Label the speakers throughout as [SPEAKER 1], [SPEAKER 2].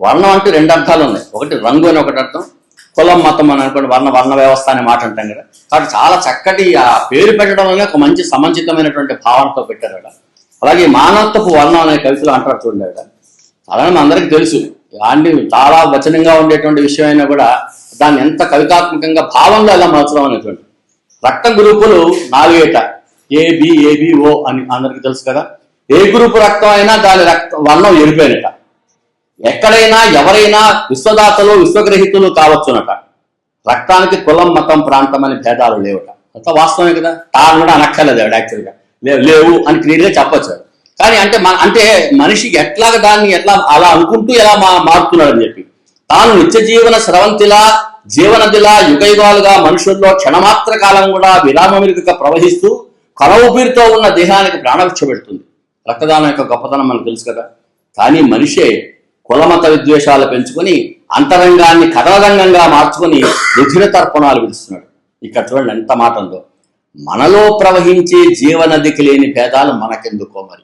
[SPEAKER 1] వర్ణం అంటే రెండు అర్థాలు ఉన్నాయి. ఒకటి రంగు అని ఒకటి అర్థం. కులం మతం అని అనుకోండి వర్ణ వర్ణ వ్యవస్థ అనే మాట అంటాం కదా. కాబట్టి చాలా చక్కటి ఆ పేరు పెట్టడం వల్ల ఒక మంచి సమంచితమైనటువంటి భావనతో పెట్టారు అక్కడ అలాగే మానవత్వపు వర్ణం అనే కవితలు అంటారు చూడండి అక్కడ అలాగే మన అందరికీ తెలుసు. ఆండి చాలా వచనంగా ఉండేటువంటి విషయం అయినా కూడా దాన్ని ఎంత కవితాత్మకంగా భావంలో ఎలా మార్చడం అనేటువంటి రక్త గ్రూపులు నాలుగేట. ఏబి ఏబి ఓ అని అందరికీ తెలుసు కదా. ఏ గ్రూపు రక్తం అయినా దాని రక్త వర్ణం ఎరిపోయినట ఎక్కడైనా ఎవరైనా విశ్వదాతలు విశ్వగ్రహితులు కావచ్చునట. రక్తానికి కులం మతం ప్రాంతం అని భేదాలు లేవట. అంత వాస్తవమే కదా? తాను కూడా అనక్కర్లేదు ఆవిడ యాక్చువల్గా లేవు లేవు అని క్లియర్గా చెప్పొచ్చు. కానీ అంటే మన అంటే మనిషికి ఎట్లాగ దాన్ని ఎట్లా అలా అనుకుంటూ ఎలా మా మారుతున్నాడు అని చెప్పి. తాను నిత్య జీవన స్రవంతిలా జీవనదిలా యుగయుగాలుగా మనుషుల్లో క్షణమాత్ర కాలం కూడా విరామమిరుగక ప్రవహిస్తూ కల ఉన్న దేహానికి ప్రాణభిక్ష పెడుతుంది. రక్తదానం యొక్క గొప్పతనం మనకు తెలుసు కదా? కానీ మనిషే కులమత విద్వేషాలు పెంచుకొని అంతరంగాన్ని కథరంగంగా మార్చుకుని రుధిర తర్పణాలు విడుస్తున్నాడు ఇక్కడ చూడండి ఎంత మాట మనలో ప్రవహించే జీవనదికి లేని భేదాలు మనకెందుకో మరి?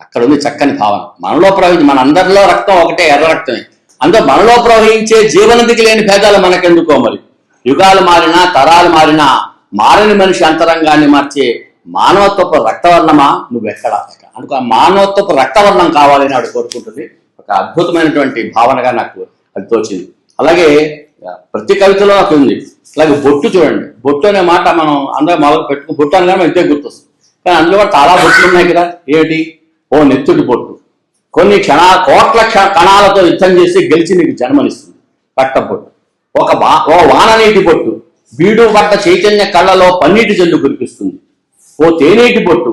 [SPEAKER 1] అక్కడ ఉంది చక్కని భావన. మనలో ప్రవహించి మన అందరిలో రక్తం ఒకటే ఎర్ర రక్తమే. అందులో మనలో ప్రవహించే జీవనదికి లేని భేదాలు మనకెందుకో మరి? యుగాలు మారినా తరాలు మారినా మారని మనిషి అంతరంగాన్ని మార్చే మానవత్వపు రక్తవర్ణమా? నువ్వెక్కడ? అనుకో ఆ మానవత్వపు రక్తవర్ణం కావాలని ఆవిడ కోరుకుంటుంది. ఒక అద్భుతమైనటువంటి భావనగా నాకు అది తోచింది. అలాగే ప్రతి కవితలో నాకు ఉంది. అలాగే బొట్టు చూడండి. బొట్టు అనే మాట మనం అందరం మొదలు పెట్టుకుని బొట్టు అనగానే మనకి ఇదే గుర్తొస్తుంది. కానీ అందులో కూడా చాలా బొట్టులు ఉన్నాయి కదా. ఏమిటి ఓ నెత్తుడి బొట్టు. కొన్ని క్షణ కోట్ల కణాలతో యుద్ధం చేసి గెలిచి నీకు జన్మనిస్తుంది. పట్ట బొట్టు. ఒక వా ఓ వాననీటి బొట్టు. బీడు పడ్డ చైతన్య కళ్ళలో పన్నీటి జల్లు కురిపిస్తుంది. ఓ తేనీటి బొట్టు.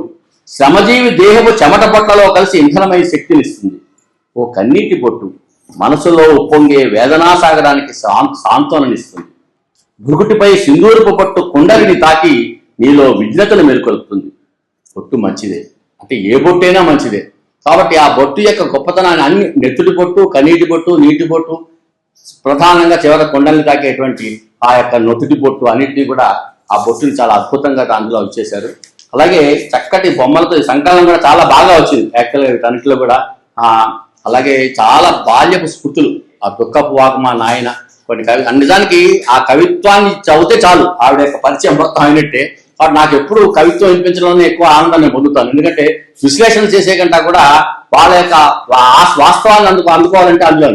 [SPEAKER 1] శ్రమజీవి దేహము చెమట పొట్టలో కలిసి ఇంధనమై శక్తినిస్తుంది. ఓ కన్నీటి బొట్టు మనసులో ఉప్పొంగే వేదనాసాగరానికి సాం సాంత్వననిస్తుంది భృగుటిపై సింధూరపు పట్టు కుండలిని తాకి నీలో విజ్ఞతను మేల్కొల్పుతుంది. బొట్టు మంచిదే. అంటే ఏ బొట్టైనా మంచిదే. కాబట్టి ఆ బొట్టు యొక్క గొప్పతనాన్ని అన్ని నెత్తుడి బొట్టు కన్నీటి బొట్టు నీటి బొట్టు ప్రధానంగా చివర కొండల్ని తాకేటువంటి ఆ యొక్క నొతుటి బొట్టు అన్నింటినీ కూడా ఆ బొట్టుని చాలా అద్భుతంగా అందులో వచ్చేశారు అలాగే చక్కటి బొమ్మలతో ఈ సంకలనం కూడా చాలా బాగా వచ్చింది. యాక్చువల్గా వీటన్నిటిలో కూడా అలాగే చాలా బాల్యపు స్ఫుతులు ఆ దుఃఖపు వాకు మా నాయన కొన్ని కవి నిజానికి ఆ కవిత్వాన్ని చదివితే చాలు. ఆవిడ యొక్క పరిచయం మొత్తం అయినట్టే. కాబట్టి నాకు ఎప్పుడు కవిత్వం వినిపించడంలోనే ఎక్కువ ఆనందాన్ని పొందుతాను. ఎందుకంటే విశ్లేషణ చేసే కంటే కూడా వాళ్ళ యొక్క వా- వాస్తవాన్ని అందుకు అందుకోవాలంటే అందులో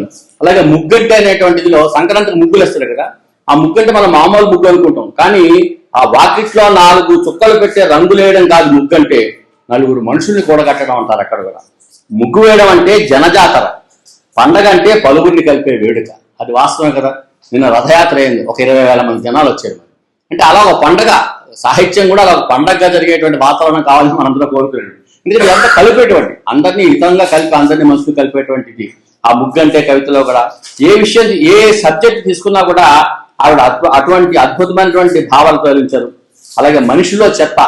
[SPEAKER 1] అలాగే ముగ్గంటే అనేటువంటిదిలో సంక్రాంతికి ముగ్గులు వేస్తారు కదా. ఆ ముగ్గంటే మనం మామూలు ముగ్గు అనుకుంటాం. కానీ ఆ వాకిట్లో నాలుగు చుక్కలు పెట్టే రంగులు వేయడం కాదు ముగ్గంటే నలుగురు మనుషుల్ని కూడగట్టడం అంటారు అక్కడ కూడా. ముగ్గు వేయడం అంటే జనజాతర. పండగ అంటే పలుగురిని కలిపే వేడుక. అది వాస్తవమే కదా? నిన్న రథయాత్ర అయింది. ఒక ఇరవై వేల మంది జనాలు వచ్చారు. అంటే అలా ఒక పండగ. సాహిత్యం కూడా అలా ఒక పండగగా జరిగేటువంటి వాతావరణం కావాలని మనందరూ అందరూ ఎందుకంటే ఇదంతా కలిపేటువంటి అందరినీ హితంగా కలిపి అందరినీ మనసుకు కలిపేటువంటిది. ఆ ముగ్గు అంటే కవితలో కూడా ఏ విషయం ఏ సబ్జెక్ట్ తీసుకున్నా కూడా ఆవిడ అటువంటి అద్భుతమైనటువంటి భావాలు ప్రయోగించారు అలాగే మనిషిలో చెత్త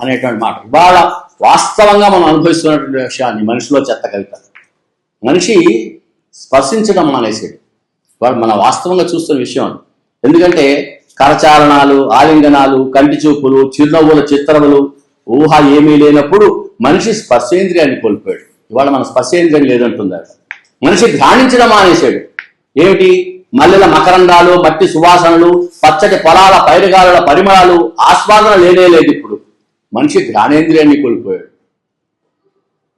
[SPEAKER 1] అనేటువంటి మాట. ఇవాళ వాస్తవంగా మనం అనుభవిస్తున్నటువంటి విషయాన్ని మనిషిలో చెత్త కవిత మనిషి స్పర్శించడం మానేసాడు వాడు మన వాస్తవంగా చూస్తున్న విషయం ఎందుకంటే కరచారణాలు ఆలింగనాలు కంటి చూపులు చిరునవ్వుల చిత్రములు ఊహ ఏమీ లేనప్పుడు మనిషి స్పర్శేంద్రియాన్ని కోల్పోయాడు. ఇవాళ మన స్పర్శేంద్రియం లేదంటుంది మనిషి ధ్యానించడం మానేశాడు. ఏమిటి? మల్లెల మకరందాలు మట్టి సువాసనలు పచ్చటి పొలాల పైరుగాలుల పరిమళాలు ఆస్వాదన లేనే లేదు ఇప్పుడు. మనిషి జ్ఞానేంద్రియాన్ని కోల్పోయాడు.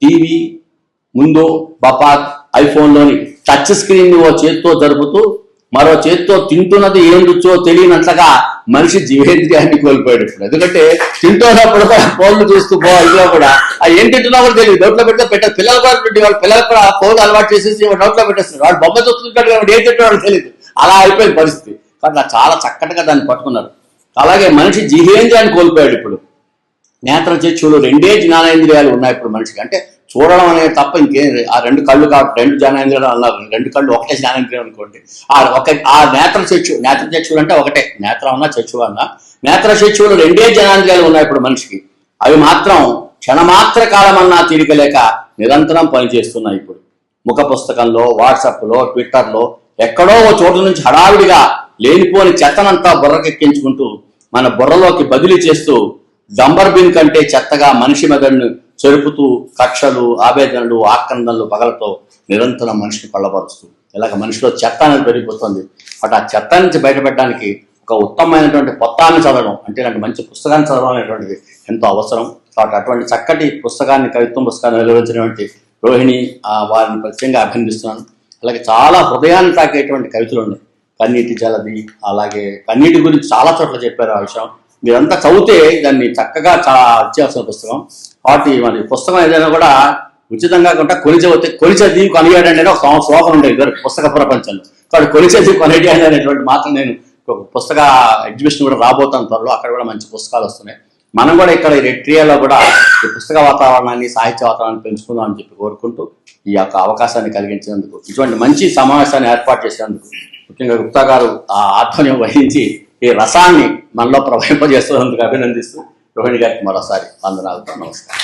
[SPEAKER 1] టీవీ ముందు బపాత్ ఐఫోన్లోని టచ్ స్క్రీన్ ఓ చేత్తో జరుపుతూ మరో చేత్తో తింటున్నది ఏం రుచో తెలియనట్లుగా మనిషి జీవేంద్రియాన్ని కోల్పోయాడు ఇప్పుడు. ఎందుకంటే తింటున్నప్పుడు కూడా ఫోన్లు చూస్తూ పో కూడా ఆ ఏం తింటున్నా కూడా తెలియదు నోట్లో పెడితే పెట్టదు పిల్లలు కూడా పెట్టి వాళ్ళ పిల్లలు కూడా ఫోన్ అలవాటు చేసేసి నోట్లో పెట్టేస్తున్నారు వాడు బొమ్మ చూస్తుంటాడు కాబట్టి ఏం తింటున్నాడు తెలియదు అలా అయిపోయింది పరిస్థితి. కానీ నాకు చాలా చక్కటిగా దాన్ని పట్టుకున్నారు. అలాగే మనిషి జిహేంద్రియాన్ని కోల్పోయాడు ఇప్పుడు. నేత్ర చక్షులు రెండే జ్ఞానేంద్రియాలు ఉన్నాయి ఇప్పుడు మనిషికి. అంటే చూడడం అనేది తప్ప ఇంకేం ఆ రెండు కళ్ళు కాబట్టి రెండు జ్ఞానేంద్రియాలు అన్నారు. రెండు కళ్ళు ఒకటే జ్ఞానేంద్రియం అనుకోండి. ఆ ఒక ఆ నేత్ర చచ్చు నేత్ర చక్షులు అంటే ఒకటే. నేత్రం అన్నా చచ్చు అన్నా. నేత్ర చచ్చువులు రెండే జ్ఞానేంద్రియాలు ఉన్నాయి ఇప్పుడు మనిషికి. అవి మాత్రం క్షణమాత్ర కాలమన్నా తీరిక లేక నిరంతరం పనిచేస్తున్నాయి ఇప్పుడు. ముఖ పుస్తకంలో వాట్సాప్లో ట్విట్టర్లో ఎక్కడో ఓ చోటు నుంచి హడావిడిగా లేనిపోని చెత్తనంతా బుర్రకెక్కించుకుంటూ మన బుర్రలోకి బదిలీ చేస్తూ డంబర్ బిన్ కంటే చెత్తగా మనిషి మెదడును చెరుపుతూ కక్షలు ఆవేదనలు ఆక్రందనలు పగలతో నిరంతరం మనిషిని పళ్ళపరుస్తూ ఇలాగ మనిషిలో చెత్త అనేది పెరిగిపోతుంది. బట్ ఆ చెత్త నుంచి బయటపెట్టడానికి ఒక ఉత్తమమైనటువంటి పొత్తాన్ని చదవడం అంటే ఇలాంటి మంచి పుస్తకాన్ని చదవడం అనేటువంటిది ఎంతో అవసరం. అటువంటి చక్కటి పుస్తకాన్ని కవిత్వం పుస్తకాన్ని వెలువరించినటువంటి రోహిణి ఆ వారిని ప్రత్యేకంగా అభినందిస్తున్నాను. అలాగే చాలా హృదయాన్ని తాకేటువంటి కవితలు ఉన్నాయి. కన్నీటి జలది అలాగే కన్నీటి గురించి చాలా చోట్ల చెప్పారు ఆ విషయం. మీరంతా చదివితే దాన్ని చక్కగా చాలా అత్యవసర పుస్తకం. కాబట్టి మరి పుస్తకం ఏదైనా కూడా ఉచితంగా కాకుండా కొనిచే కొనిచేది కొనియాడండి అని ఒక శ్లోకం ఉండేది పుస్తక ప్రపంచంలో. కాబట్టి కొలిచేది కొనియాడు అనేటువంటి మాత్రం నేను పుస్తక ఎగ్జిబిషన్ కూడా రాబోతాను త్వరలో. అక్కడ కూడా మంచి పుస్తకాలు వస్తున్నాయి. మనం కూడా ఇక్కడ ఈ రెట్రియాలో కూడా ఈ పుస్తక వాతావరణాన్ని సాహిత్య వాతావరణాన్ని పెంచుకుందాం అని చెప్పి కోరుకుంటూ ఈ యొక్క అవకాశాన్ని కలిగించినందుకు ఇటువంటి మంచి సమావేశాన్ని ఏర్పాటు చేసినందుకు ముఖ్యంగా గుప్తా గారు ఆ ఆధ్వర్యం వహించి ఈ రసాన్ని మనలో ప్రవహింపజేస్తున్నందుకు అభినందిస్తూ రోహిణి గారికి మరోసారి వందనాలతో నమస్కారం.